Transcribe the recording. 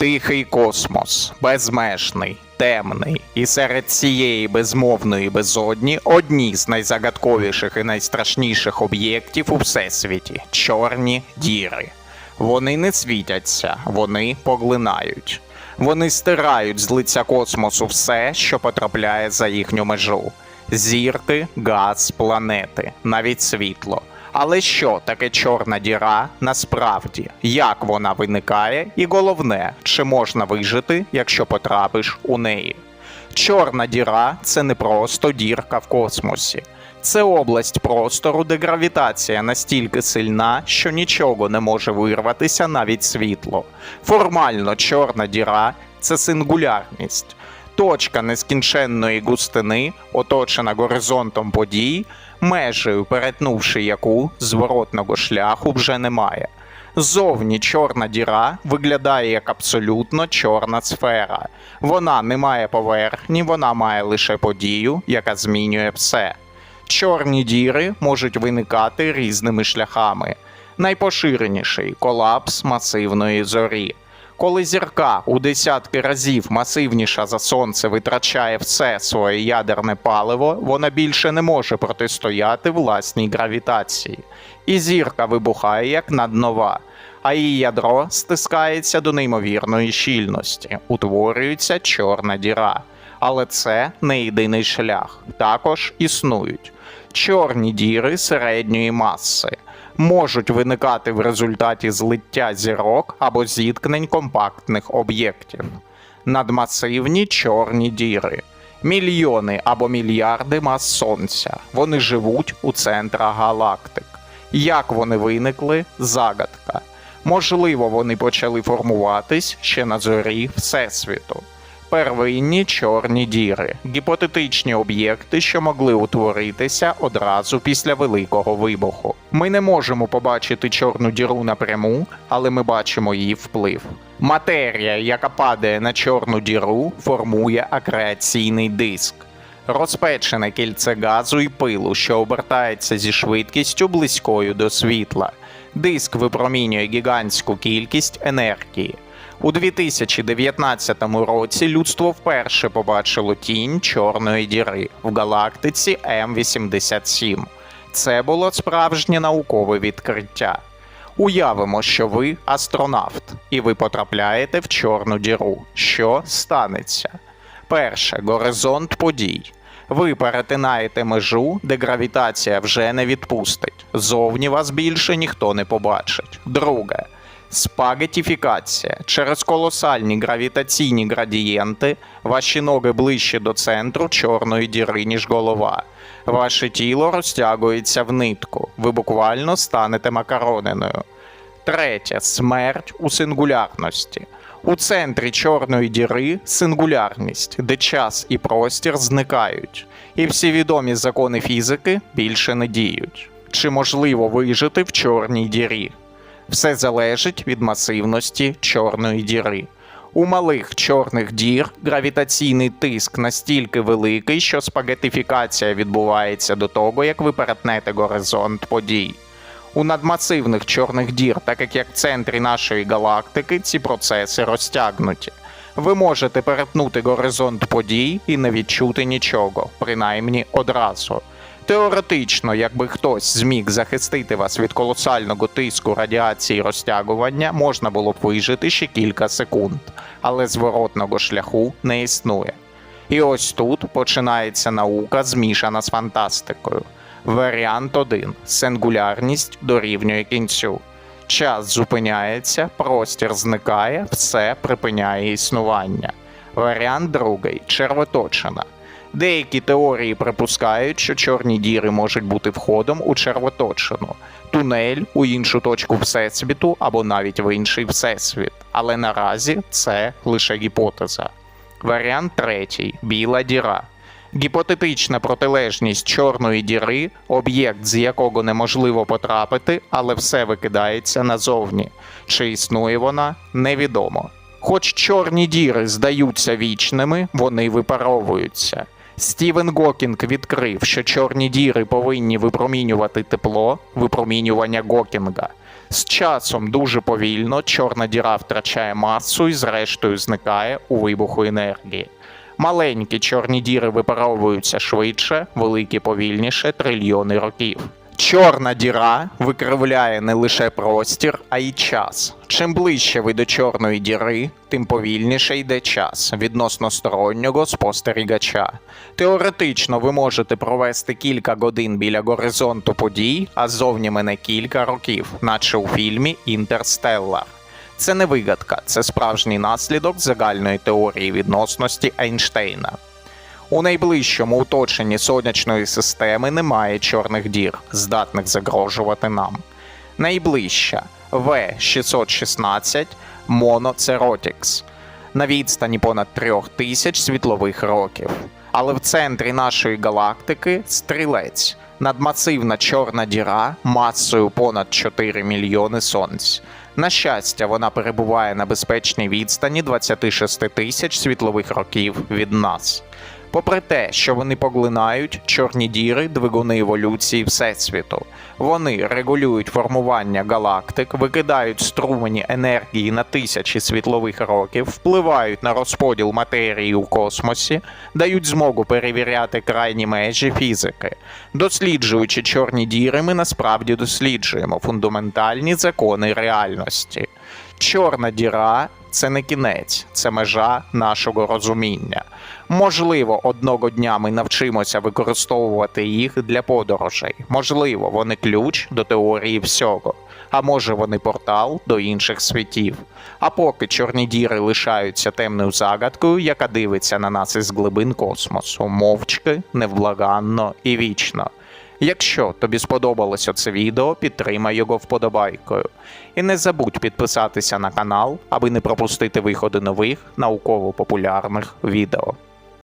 Тихий космос, безмежний, темний, і серед цієї безмовної безодні одні з найзагадковіших і найстрашніших об'єктів у всесвіті чорні діри. Вони не світяться, вони поглинають. Вони стирають з лиця космосу все, що потрапляє за їхню межу: зірки, газ, планети, навіть світло. Але що таке чорна діра насправді? Як вона виникає? І головне, чи можна вижити, якщо потрапиш у неї? Чорна діра це не просто дірка в космосі. Це область простору, де гравітація настільки сильна, що нічого не може вирватися навіть світло. Формально чорна діра це сингулярність. Точка нескінченної густини, оточена горизонтом подій, межею перетнувши яку зворотного шляху вже немає. Зовні чорна діра виглядає як абсолютно чорна сфера. Вона не має поверхні, вона має лише подію, яка змінює все. Чорні діри можуть виникати різними шляхами. Найпоширеніший колапс масивної зорі. Коли зірка у десятки разів масивніша за сонце витрачає все своє ядерне паливо, вона більше не може протистояти власній гравітації. І зірка вибухає як наднова, а її ядро стискається до неймовірної щільності, утворюється чорна діра. Але це не єдиний шлях. Також існують чорні діри середньої маси можуть виникати в результаті злиття зірок або зіткнень компактних об'єктів, надмасивні чорні діри, мільйони або мільярди мас сонця. Вони живуть у центрах галактик. Як вони виникли загадка. Можливо, вони почали формуватись ще на зорі Всесвіту. Первинні чорні діри, гіпотетичні об'єкти, що могли утворитися одразу після великого вибуху. Ми не можемо побачити чорну діру напряму, але ми бачимо її вплив. Матерія, яка падає на чорну діру, формує акреаційний диск. Розпечене кільце газу і пилу, що обертається зі швидкістю близькою до світла. Диск випромінює гігантську кількість енергії. У 2019 році людство вперше побачило тінь чорної діри в галактиці М87. Це було справжнє наукове відкриття. Уявимо, що ви астронавт, і ви потрапляєте в чорну діру. Що станеться? Перше горизонт подій. Ви перетинаєте межу, де гравітація вже не відпустить. Зовні вас більше ніхто не побачить. Друге спагетіфікація. Через колосальні гравітаційні градієнти ваші ноги ближче до центру чорної діри, ніж голова. Ваше тіло розтягується в нитку. Ви буквально станете макарониною. Третє смерть у сингулярності. У центрі чорної діри сингулярність, де час і простір зникають, і всі відомі закони фізики більше не діють. Чи можливо вижити в чорній дірі? Все залежить від масивності чорної діри. У малих чорних дір гравітаційний тиск настільки великий, що спагетифікація відбувається до того, як ви перетнете горизонт подій. У надмасивних чорних дір, так як як в центрі нашої галактики, ці процеси розтягнуті. Ви можете перетнути горизонт подій і не відчути нічого, принаймні одразу. Теоретично, якби хтось зміг захистити вас від колосального тиску радіації розтягування, можна було б вижити ще кілька секунд, але зворотного шляху не існує. І ось тут починається наука, змішана з фантастикою. Варіант 1. Сингулярність дорівнює кінцю. Час зупиняється, простір зникає, все припиняє існування. Варіант другий червоточина. Деякі теорії припускають, що чорні діри можуть бути входом у червоточину, тунель у іншу точку всесвіту або навіть в інший всесвіт. Але наразі це лише гіпотеза. Варіант третій біла діра. Гіпотетична протилежність чорної діри, об'єкт, з якого неможливо потрапити, але все викидається назовні. Чи існує вона, невідомо. Хоч чорні діри здаються вічними, вони випаровуються. Стівен Гокінг відкрив, що чорні діри повинні випромінювати тепло, випромінювання Гокінга. З часом дуже повільно чорна діра втрачає масу і зрештою зникає у вибуху енергії. Маленькі чорні діри випаровуються швидше, великі повільніше трильйони років. Чорна діра викривляє не лише простір, а й час. Чим ближче ви до чорної діри, тим повільніше йде час відносно стороннього спостерігача. Теоретично ви можете провести кілька годин біля горизонту подій, а зовні мене кілька років, наче у фільмі Інтерстеллар. Це не вигадка, це справжній наслідок загальної теорії відносності Ейнштейна. У найближчому оточенні сонячної системи немає чорних дір, здатних загрожувати нам. Найближча В616 Моноцеротікс на відстані понад трьох тисяч світлових років. Але в центрі нашої галактики стрілець надмасивна чорна діра масою понад 4 мільйони сонць. На щастя, вона перебуває на безпечній відстані 26 тисяч світлових років від нас. Попри те, що вони поглинають чорні діри двигуни еволюції Всесвіту. Вони регулюють формування галактик, викидають струмені енергії на тисячі світлових років, впливають на розподіл матерії у космосі, дають змогу перевіряти крайні межі фізики. Досліджуючи чорні діри, ми насправді досліджуємо фундаментальні закони реальності. Чорна діра це не кінець, це межа нашого розуміння. Можливо, одного дня ми навчимося використовувати їх для подорожей. Можливо, вони ключ до теорії всього. А може вони портал до інших світів. А поки чорні діри лишаються темною загадкою, яка дивиться на нас із глибин космосу, мовчки, невблаганно і вічно. Якщо тобі сподобалося це відео, підтримай його вподобайкою. І не забудь підписатися на канал, аби не пропустити виходи нових науково-популярних відео.